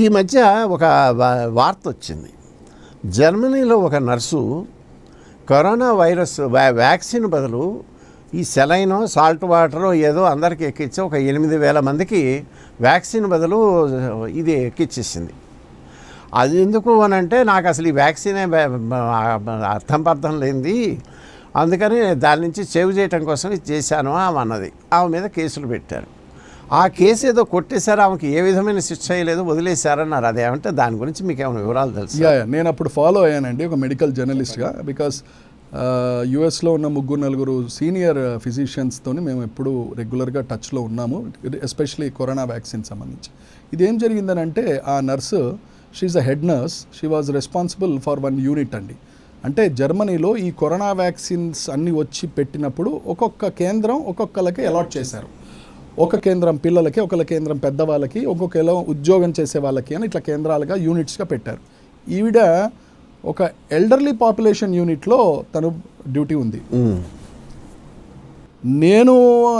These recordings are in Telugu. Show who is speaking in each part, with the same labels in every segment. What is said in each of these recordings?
Speaker 1: ఈ మధ్య ఒక వార్త వచ్చింది. జర్మనీలో ఒక నర్సు కరోనా వైరస్ వ్యా- వ్యాక్సిన్ బదులు ఈ సెలైనో సాల్ట్ వాటరో ఏదో అందరికి ఎక్కించి ఒక ఎనిమిది వేల మందికి వ్యాక్సిన్ బదులు ఇది ఎక్కిచ్చేసింది. అది ఎందుకు అని అంటే నాకు అసలు ఈ వ్యాక్సినే అర్థం అర్థం పర్థం లేనిది. అందుకని దాని నుంచి సేవ్ చేయటం కోసం ఇది చేశాను ఆమె అన్నది. ఆమె మీద కేసులు పెట్టారు. ఆ కేసు ఏదో కొట్టేశారు ఆమెకి ఏ విధమైన శిక్ష చేయలేదు వదిలేశారన్నారు. అదేమంటే దాని గురించి మీకు ఏమైనా వివరాలు తెలుసు?
Speaker 2: యా నేను అప్పుడు ఫాలో అయ్యానండి ఒక మెడికల్ జర్నలిస్ట్గా బికాస్ యుఎస్లో ఉన్న ముగ్గురు నలుగురు సీనియర్ ఫిజిషియన్స్తో మేము ఎప్పుడు రెగ్యులర్గా టచ్లో ఉన్నాము ఎస్పెషలీ కరోనా వ్యాక్సిన్ సంబంధించి. ఇదేం జరిగిందనంటే ఆ nurse she a head nurse she was responsible for one unit అండి. అంటే జర్మనీలో ఈ కరోనా వ్యాక్సిన్స్ అన్నీ వచ్చి పెట్టినప్పుడు ఒక్కొక్క కేంద్రం ఒక్కొక్కలకి అలాట్ చేశారు. ఒక కేంద్రం పిల్లలకి ఒక కేంద్రం పెద్దవాళ్ళకి ఒక్కొక్క ఎలా ఉద్యోగం చేసే వాళ్ళకి అని ఇట్లా కేంద్రాలుగా యూనిట్స్గా పెట్టారు. ఈవిడ ఒక ఎల్డర్లీ పాపులేషన్ యూనిట్లో తను డ్యూటీ ఉంది. నేను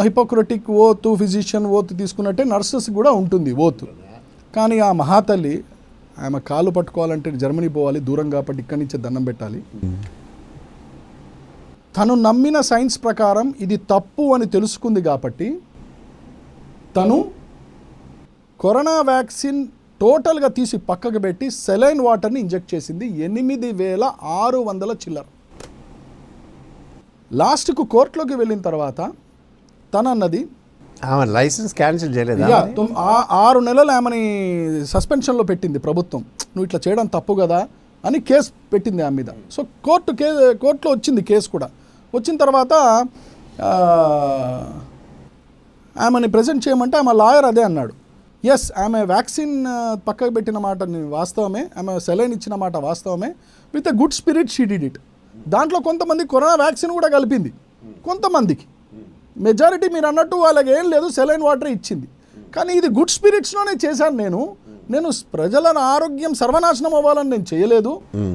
Speaker 2: హిపోక్రటిక్ ఓత్ ఫిజిషియన్ ఓత్ తీసుకున్నట్టే నర్సెస్ కూడా ఉంటుంది ఓత్. కానీ ఆ మహాతల్లి ఆమె కాలు పట్టుకోవాలంటే జర్మనీ పోవాలి దూరం కాబట్టి ఇక్కడి నుంచే దండం పెట్టాలి. తను నమ్మిన సైన్స్ ప్రకారం ఇది తప్పు అని తెలుసుకుంది కాబట్టి తను కరోనా వ్యాక్సిన్ టోటల్గా తీసి పక్కకు పెట్టి సెలైన్ వాటర్ని ఇంజెక్ట్ చేసింది ఎనిమిది వేల ఆరు వందల చిల్లర. లాస్ట్కు కోర్టులోకి వెళ్ళిన తర్వాత తన అన్నది
Speaker 1: ఆమె లైసెన్స్ క్యాన్సిల్ చేయలేదా?
Speaker 2: ఆరు నెలలు ఆమెని సస్పెన్షన్లో పెట్టింది ప్రభుత్వం. నువ్వు ఇట్లా చేయడం తప్పు కదా అని కేసు పెట్టింది ఆమె మీద. సో కోర్టు కే కోర్టులో వచ్చింది కేసు కూడా. వచ్చిన తర్వాత ఆమెని ప్రజెంట్ చేయమంటే ఆమె లాయర్ అదే అన్నాడు. ఎస్ ఆమె వ్యాక్సిన్ పక్కకు పెట్టిన మాట వాస్తవమే ఆమె సెలైన్ ఇచ్చిన మాట వాస్తవమే. With a good spirit she did it దాంట్లో కొంతమంది కరోనా వ్యాక్సిన్ కూడా కలిపింది. కొంతమందికి. మెజారిటీ మీరు అన్నట్టు వాళ్ళకి ఏం లేదు సెలైన్ వాటర్ ఇచ్చింది. కానీ ఇది గుడ్ స్పిరిట్స్లోనే చేశాను నేను. నేను ప్రజల ఆరోగ్యం సర్వనాశనం అవ్వాలని నేను చేయలేదు.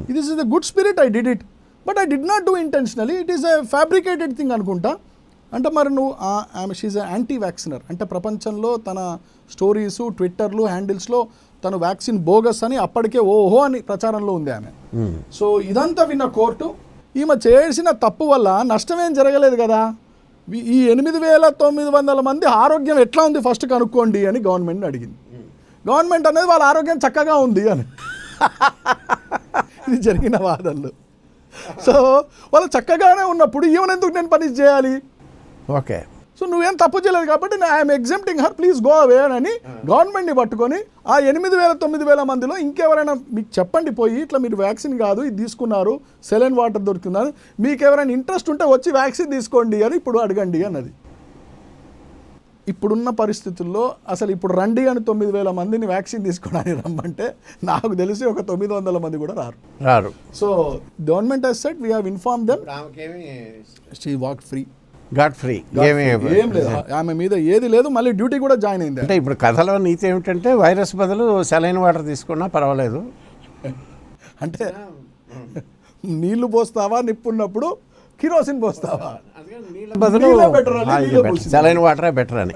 Speaker 2: ఇది is the good spirit I did it but I did not do intentionally it is a fabricated thing అనుకుంటా. అంటే మరి నువ్వు ఆ- ఆమె షీజ్ యాంటీ వ్యాక్సినర్ అంటే ప్రపంచంలో తన స్టోరీసు ట్విట్టర్లు హ్యాండిల్స్లో తను వ్యాక్సిన్ బోగస్ అని అప్పటికే ఓహో అని ప్రచారంలో ఉంది ఆమె. సో ఇదంతా విన్న కోర్టు ఈమె చేసిన తప్పు వల్ల నష్టమేం జరగలేదు కదా. ఈ ఎనిమిది వేల తొమ్మిది వందల మంది ఆరోగ్యం ఎట్లా ఉంది ఫస్ట్ కనుక్కోండి అని గవర్నమెంట్ని అడిగింది. గవర్నమెంట్ అనేది వాళ్ళ ఆరోగ్యం చక్కగా ఉంది అని. ఇది జరిగిన వాదనలు. సో వాళ్ళు చక్కగానే ఉన్నప్పుడు ఈవెన్ ఎందుకు నేను పని చేయాలి?
Speaker 1: ఓకే.
Speaker 2: సో నువ్వేం తప్పు చేయలేదు కాబట్టి I'm exempting her please go away అని గవర్నమెంట్ని పట్టుకొని ఆ ఎనిమిది వేల తొమ్మిది వేల మందిలో ఇంకెవరైనా మీకు చెప్పండి పోయి ఇట్లా మీరు వ్యాక్సిన్ కాదు ఇది తీసుకున్నారు సెలైన్ వాటర్ దొరుకుతున్నారు మీకు ఎవరైనా ఇంట్రెస్ట్ ఉంటే వచ్చి వ్యాక్సిన్ తీసుకోండి అని ఇప్పుడు అడగండి అన్నది. ఇప్పుడున్న పరిస్థితుల్లో అసలు ఇప్పుడు రండి అని తొమ్మిది వేల మందిని వ్యాక్సిన్ తీసుకోవడానికి రమ్మంటే నాకు తెలిసి ఒక తొమ్మిది వందల మంది కూడా రారు.
Speaker 1: రారు.
Speaker 2: So government has said we have inform them she walk free
Speaker 1: got free
Speaker 2: ఏం లేదు. ఆమె మీద ఏది లేదు మళ్ళీ డ్యూటీ కూడా జాయిన్ అయింది.
Speaker 1: అంటే ఇప్పుడు కథలో నీతి ఏమిటంటే వైరస్ బదులు సెలైన్ వాటర్ తీసుకున్నా పర్వాలేదు.
Speaker 2: అంటే నీళ్ళు పోస్తావా నిప్పున్నప్పుడు కిరోసిన్ పోస్తావా?
Speaker 1: బదులు. సెలైన్ వాటరే బెటర్. అని.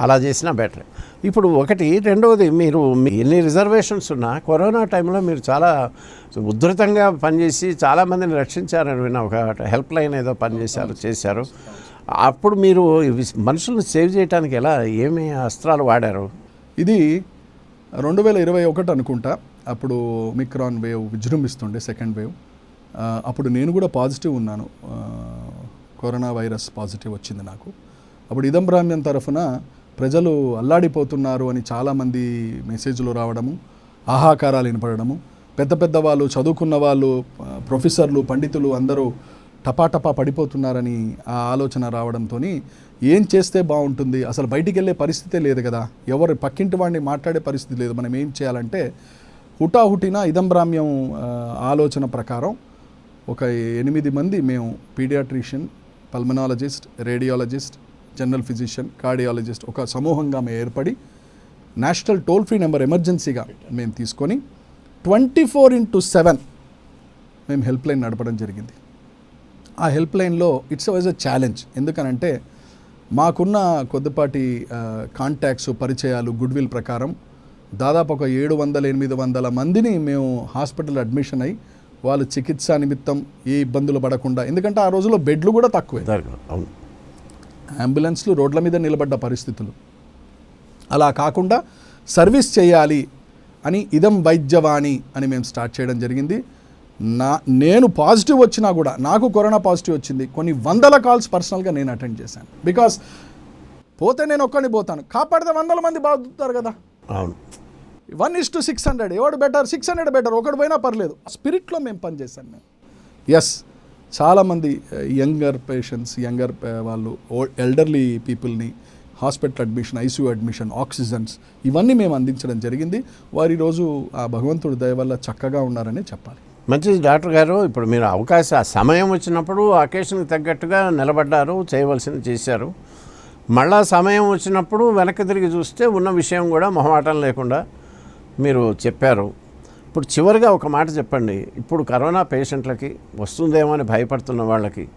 Speaker 1: అలా చేసినా బెటర్. ఇప్పుడు ఒకటి రెండవది మీరు మీ ఎన్ని రిజర్వేషన్స్ ఉన్నా కరోనా టైంలో మీరు చాలా ఉధృతంగా పనిచేసి చాలామందిని రక్షించారని విన్నా ఒక హెల్ప్ లైన్ ఏదో పనిచేశారు చేశారు. అప్పుడు మీరు మనుషులను సేవ్ చేయడానికి ఎలా ఏమి అస్త్రాలు వాడారు?
Speaker 2: ఇది రెండు వేల ఇరవై ఒకటి అనుకుంటా. అప్పుడు మిక్రాన్ వేవ్ విజృంభిస్తుండే సెకండ్ వేవ్. అప్పుడు నేను కూడా పాజిటివ్ ఉన్నాను. కరోనా వైరస్ పాజిటివ్ వచ్చింది నాకు. అప్పుడు ఇదం తరఫున ప్రజలు అల్లాడిపోతున్నారు అని చాలామంది మెసేజ్లు రావడము ఆహాకారాలు వినపడము పెద్ద పెద్ద వాళ్ళు చదువుకున్న వాళ్ళు ప్రొఫెసర్లు పండితులు అందరూ టపాటపా పడిపోతున్నారని ఆ ఆలోచన రావడంతో ఏం చేస్తే బాగుంటుంది? అసలు బయటికి వెళ్ళే పరిస్థితే లేదు కదా. ఎవరు పక్కింటి వాడిని మాట్లాడే పరిస్థితి లేదు. మనం ఏం చేయాలంటే హుటాహుటిన ఇదంబ్రామ్యం ఆలోచన ప్రకారం ఒక ఎనిమిది మంది మేము paediatrician pulmonologist radiologist general physician cardiologist ఒక సమూహంగా మేము ఏర్పడి నేషనల్ టోల్ ఫ్రీ నెంబర్ ఎమర్జెన్సీగా మేము తీసుకొని ట్వంటీ ఫోర్ ఇంటూ సెవెన్ మేము హెల్ప్ లైన్ నడపడం జరిగింది. ఆ హెల్ప్ లైన్లో ఇట్స్ వాజ్ అ ఛాలెంజ్. ఎందుకనంటే మాకున్న కొద్దిపాటి కాంటాక్ట్స్ పరిచయాలు గుడ్ విల్ ప్రకారం దాదాపు ఒక ఏడు వందల ఎనిమిది వందల మందిని మేము హాస్పిటల్ అడ్మిషన్ అయ్యి వాళ్ళు చికిత్స నిమిత్తం ఏ ఇబ్బందులు పడకుండా ఎందుకంటే ఆ రోజుల్లో బెడ్లు కూడా తక్కువే.
Speaker 1: అవును.
Speaker 2: అంబులెన్స్లు రోడ్ల మీద నిలబడ్డ పరిస్థితులు. అలా కాకుండా సర్వీస్ చేయాలి అని ఇదం వైద్యవాణి అని మేము స్టార్ట్ చేయడం జరిగింది. నా నేను పాజిటివ్ వచ్చినా కూడా నాకు కరోనా పాజిటివ్ వచ్చింది కొన్ని వందల కాల్స్ పర్సనల్గా నేను అటెండ్ చేశాను. బికాస్ పోతే నేను ఒక్కడిని పోతాను. కాపాడితే వందల మంది బాగుతారు కదా.
Speaker 1: అవును.
Speaker 2: One is to six hundred. ఎవడు బెటర్? Six hundred better. ఒకడు పోయినా పర్లేదు. స్పిరిట్లో మేము పనిచేస్తాం మేము. ఎస్ చాలామంది యంగర్ పేషెంట్స్ యంగర్ వాళ్ళు ఎల్డర్లీ పీపుల్ని hospital admission ICU admission oxygens ఇవన్నీ మేము అందించడం జరిగింది. వారు ఈరోజు ఆ భగవంతుడి దయ వల్ల చక్కగా ఉన్నారని చెప్పాలి.
Speaker 1: మంచిది. డాక్టర్ గారు ఇప్పుడు మీరు అవకాశం సమయం వచ్చినప్పుడు అకేషన్కి తగ్గట్టుగా నిలబడ్డారు చేయవలసింది చేశారు. మళ్ళా సమయం వచ్చినప్పుడు వెనక్కి తిరిగి చూస్తే ఉన్న విషయం కూడా మొహమాటం లేకుండా మీరు చెప్పారు. ఇప్పుడు చివరిగా ఒక మాట చెప్పండి. ఇప్పుడు కరోనా పేషెంట్లకి వస్తుందేమో అని భయపడుతున్న వాళ్ళకి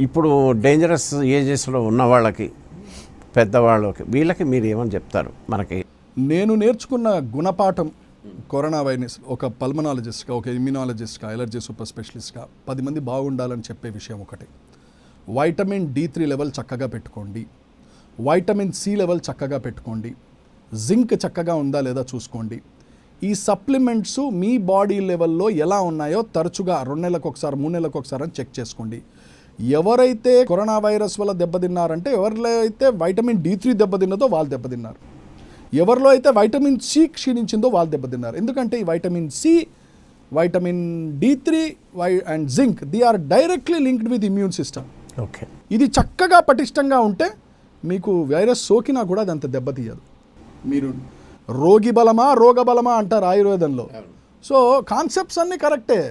Speaker 1: ఇప్పుడు డేంజరస్ ఏజెస్లో ఉన్న వాళ్ళకి పెద్దవాళ్ళకి వీళ్ళకి మీరు ఏమని చెప్తారు? మనకి
Speaker 2: నేను నేర్చుకున్న గుణపాఠం కరోనా వైరస్ ఒక పల్మనాలజిస్ట్గా ఒక ఇమ్యూనాలజిస్ట్గా ఎలర్జీ సూపర్ స్పెషలిస్ట్గా పది మంది బాగుండాలని చెప్పే విషయం ఒకటి. వైటమిన్ డి త్రీ లెవెల్ చక్కగా పెట్టుకోండి. వైటమిన్ సి లెవెల్ చక్కగా పెట్టుకోండి. జింక్ చక్కగా ఉందా లేదా చూసుకోండి. ఈ సప్లిమెంట్స్ మీ బాడీ లెవెల్లో ఎలా ఉన్నాయో తరచుగా రెండు నెలలకు ఒకసారి మూడు నెలలకు ఒకసారి అని చెక్ చేసుకోండి. ఎవరైతే కరోనా వైరస్ వల్ల దెబ్బతిన్నారంటే ఎవరిలో అయితే వైటమిన్ డి త్రీ దెబ్బతిన్నదో వాళ్ళు దెబ్బతిన్నారు. ఎవరిలో అయితే వైటమిన్ సి క్షీణించిందో వాళ్ళు దెబ్బతిన్నారు. ఎందుకంటే ఈ vitamin C vitamin D three Y and zinc they are directly linked with immune system.
Speaker 1: Okay.
Speaker 2: ఇది చక్కగా పటిష్టంగా ఉంటే మీకు వైరస్ సోకినా కూడా అది అంత దెబ్బతీయదు. మీరు రోగి బలమా రోగ బలమా అంటారు ఆయుర్వేదంలో. సో కాన్సెప్ట్స్ అన్నీ కరెక్టే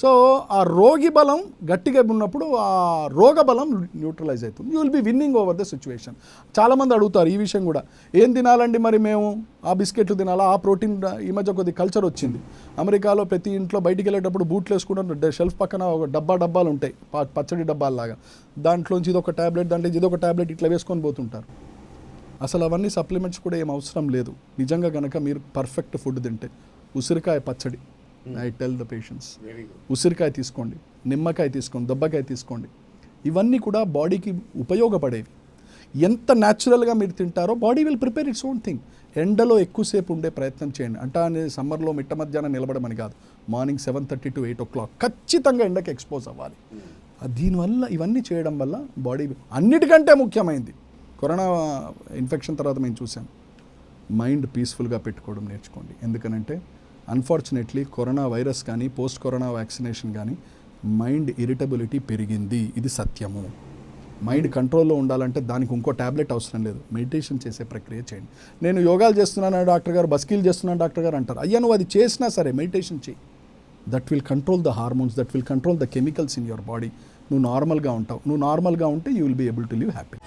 Speaker 2: సో ఆ రోగి బలం గట్టిగా ఉన్నప్పుడు ఆ రోగ బలం న్యూట్రలైజ్ అవుతుంది. You will be winning over the situation చాలామంది అడుగుతారు ఈ విషయం కూడా. ఏం తినాలండి మరి మేము? ఆ బిస్కెట్లు తినాలా? ఆ ప్రోటీన్ ఈ మధ్య కొద్ది కల్చర్ వచ్చింది. అమెరికాలో ప్రతి ఇంట్లో బయటికి వెళ్ళేటప్పుడు బూట్లు వేసుకుంటారు. షెల్ఫ్ పక్కన ఒక డబ్బా డబ్బాలు ఉంటాయి. పచ్చడి డబ్బాలాగా దాంట్లోంచి ఇది ఒక ట్యాబ్లెట్ దాంట్లో ఇది ఒక ట్యాబ్లెట్ ఇట్లా వేసుకొని పోతుంటారు. అసలు అవన్నీ సప్లిమెంట్స్ కూడా ఏం అవసరం లేదు. నిజంగా కనుక మీరు పర్ఫెక్ట్ ఫుడ్ తింటే ఉసిరికాయ పచ్చడి ఐ టెల్ ద పేషెంట్స్ ఉసిరికాయ తీసుకోండి నిమ్మకాయ తీసుకోండి దెబ్బకాయ తీసుకోండి. ఇవన్నీ కూడా బాడీకి ఉపయోగపడేవి. ఎంత న్యాచురల్గా మీరు తింటారో body will prepare its own thing. ఎండలో ఎక్కువసేపు ఉండే ప్రయత్నం చేయండి. అంటే అనేది సమ్మర్లో మిట్ట మధ్యాహ్నం నిలబడమని కాదు. Morning seven thirty to eight o'clock ఖచ్చితంగా ఎండకి ఎక్స్పోజ్ అవ్వాలి. దీనివల్ల ఇవన్నీ చేయడం వల్ల బాడీ అన్నిటికంటే ముఖ్యమైనది కరోనా ఇన్ఫెక్షన్ తర్వాత మేము చూసాం. మైండ్ పీస్ఫుల్గా పెట్టుకోవడం నేర్చుకోండి. ఎందుకనంటే అన్ఫార్చునేట్లీ కరోనా వైరస్ కానీ పోస్ట్ కరోనా వ్యాక్సినేషన్ కానీ మైండ్ ఇరిటబిలిటీ పెరిగింది. ఇది సత్యము. మైండ్ కంట్రోల్లో ఉండాలంటే దానికి ఇంకో ట్యాబ్లెట్ అవసరం లేదు. మెడిటేషన్ చేసే ప్రక్రియ చేయండి. నేను యోగాలు చేస్తున్నాను డాక్టర్ గారు బస్కీలు చేస్తున్నాను డాక్టర్ గారు అంటారు. అయ్యా నువ్వు అది చేసినా సరే మెడిటేషన్ చేయి. That will control the hormones that will control the chemicals in your body నువ్వు నార్మల్గా ఉంటావు. నువ్వు నార్మల్గా ఉంటే you will be able to live happy